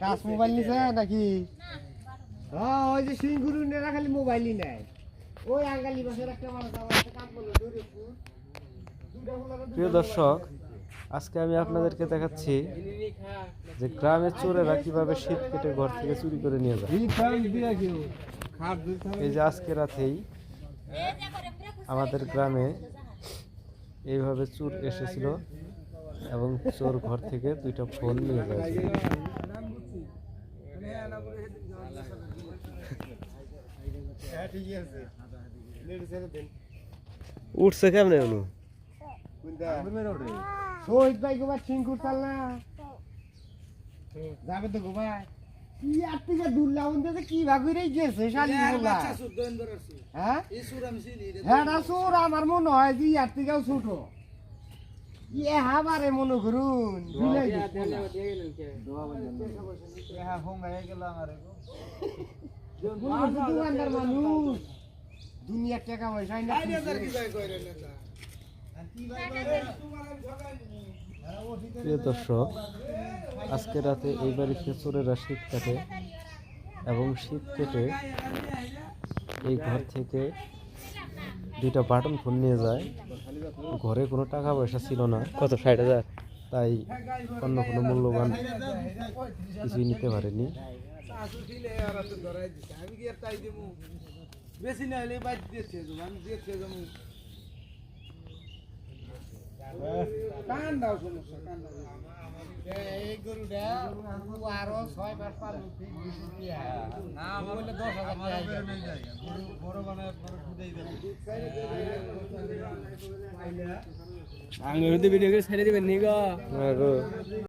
Touch mobile নিছে নাকি? হ্যাঁ ওই যে সিঙ্গুরু নেরা খালি মোবাইলই নেয় ওই আঙ্গালি বাসের একটা মানুষ আমার কাম করল প্রিয় দর্শক আজকে আমি আপনাদেরকে দেখাচ্ছি যে গ্রামের চোরেরা কীভাবে শীত কেটে ঘর থেকে চুরি করে নিয়ে যায়। এই যে আজকে রাতেই আমাদের গ্রামে এইভাবে চোর এসেছিল। এবং চোর ঘর থেকে দুইটা ফোন নিয়ে যায়। হ্যাঁ দেন উঠছে কেমনে অনু? শহীদ ভাই গোবার সিঙ্গুর চাল না যাবে তো গোবার ইয়ার থেকে দূর লাউন কি ভাগুরেই গেছে শালি হ্যাঁ হ্যাঁ? সুর আমার মনে হয় যে ইয়ার থেকেও ছোট ইয়ে হাবারে মনে করুন। ভুলে গেছে বলছি দোকানদার মানুষ। দুনিয়ার টাকা পয়সা না প্রিয় দর্শক আজকে রাতে এই বাড়িতে চোরেরা শীত কাটে এবং শীত কেটে এই ঘর থেকে দুইটা বাটন ফোন নিয়ে যায়। ঘরে কোনো টাকা পয়সা ছিল না। কত? ষাট হাজার? তাই অন্য কোনো মূল্যবান কিছুই নিতে পারেনি। বেশি না হলে বাইক দিয়েছে আমি দিয়েছে যেমন কান দাও সমস্যা কান দাও। এই গরুটা আরও ছয় মাস না দশ হাজার বড় বানায় বড় ফুটাই দেবে আঙ্গুর ভিডিও করে ছেড়ে দিবেন নি গো।